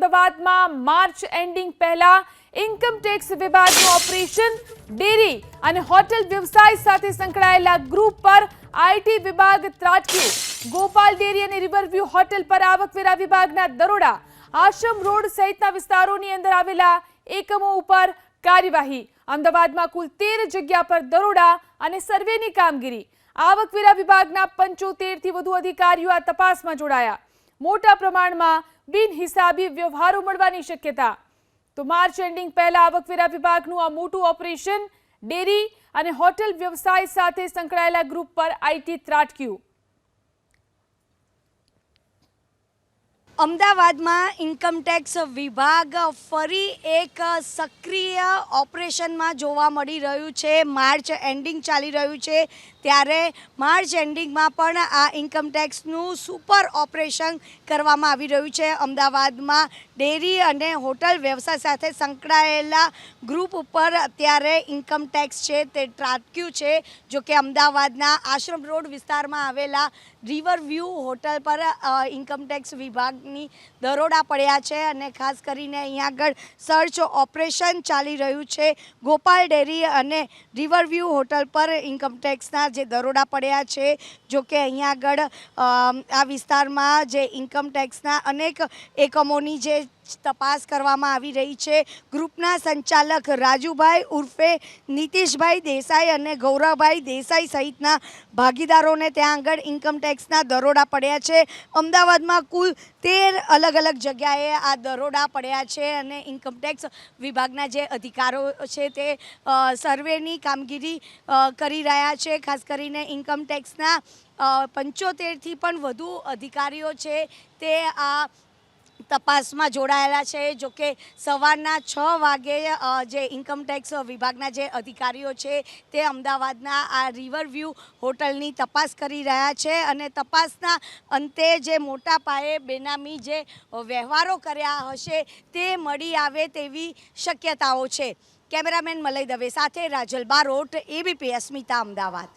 અમદાવાદમાં March ending પહેલા income tax વિભાગનું ઓપરેશન, ડેરી અને હોટેલ વ્યવસાય સાથે સંકળાયેલા ગ્રુપ પર આઈટી વિભાગ ત્રાટક્યું. ગોપાલ ડેરી અને રિવરવ્યુ હોટેલ પર આવકવેરા વિભાગના દરોડા. આશ્રમ રોડ સહિતના વિસ્તારોની અંદર આવેલા એકમો ઉપર કાર્યવાહી. અમદાવાદમાં કુલ તેર જગ્યા પર દરોડા અને સર્વેની કામગીરી. આવકવેરા વિભાગના પંચોતેરથી વધુ અધિકારીઓ આ તપાસમાં જોડાયા. મોટા પ્રમાણમાં બિનહિસાબી વ્યવહારો મળવાની શક્યતા. તો માર્ચ એન્ડિંગ પહેલા આવકવેરા વિભાગનું આ મોટું ઓપરેશન ડેરી અને હોટેલ વ્યવસાય સાથે સંકળાયેલા ગ્રુપ પર આઈટી ત્રાટક્યું. અમદાવાદમાં ઇન્કમટેક્સ વિભાગ ફરી એક સક્રિય ઓપરેશનમાં જોવા મળી રહ્યું છે. માર્ચ એન્ડિંગ ચાલી રહ્યું છે. ત્યારે માર્ચ એન્ડિંગમાં પણ આ ઇન્કમટેક્સનું સુપર ઓપરેશન કરવામાં આવી રહ્યું છે. અમદાવાદમાં ડેરી અને હોટલ વ્યવસાય સાથે સંકળાયેલા ગ્રુપ ઉપર અત્યારે ઇન્કમટેક્સ છે તે ત્રાટક્યું છે. જો કે અમદાવાદના આશ્રમ રોડ વિસ્તારમાં આવેલા રિવર વ્યૂ હોટલ પર ઇન્કમટેક્સ વિભાગની દરોડા પડ્યા છે અને ખાસ કરીને અહીંયા આગળ સર્ચ ઓપરેશન ચાલી રહ્યું છે. ગોપાલ ડેરી અને રિવર વ્યૂ હોટલ પર ઇન્કમટેક્સના જે દરોડા પડ્યા છે, જો કે અહીંયા આગળ આ વિસ્તારમાં જે ઇન્કમટેક્સના અનેક એકમોની જે તપાસ કરવામાં આવી રહી છે, ગ્રુપના સંચાલક રાજુભાઈ ઉર્ફે નીતિશભાઈ દેસાઈ અને ગૌરવભાઈ દેસાઈ સહિતના ભાગીદારોને ત્યાં આગળ ઇન્કમટેક્સના દરોડા પડ્યા છે. અમદાવાદમાં કુલ તેર અલગ અલગ જગ્યાએ આ દરોડા પડ્યા છે અને ઇન્કમટેક્સ વિભાગના જે અધિકારો છે તે સર્વેની કામગીરી કરી રહ્યા છે. ખાસ કરીને ઇન્કમટેક્સના પંચોતેરથી પણ વધુ અધિકારીઓ છે તે આ તપાસમાં જોડાયેલા છે. જો કે સવારના છ વાગે જે ઇન્કમટેક્સ વિભાગના જે અધિકારીઓ છે તે અમદાવાદના આ રિવર વ્યૂ હોટલની તપાસ કરી રહ્યા છે અને તપાસના અંતે જે મોટા પાયે બેનામી જે વ્યવહારો કર્યા હશે તે મળી આવે તેવી શક્યતાઓ છે. કેમેરામેન મલય દવે સાથે રાજલ બારોટ એબીપી અસ્મિતા અમદાવાદ.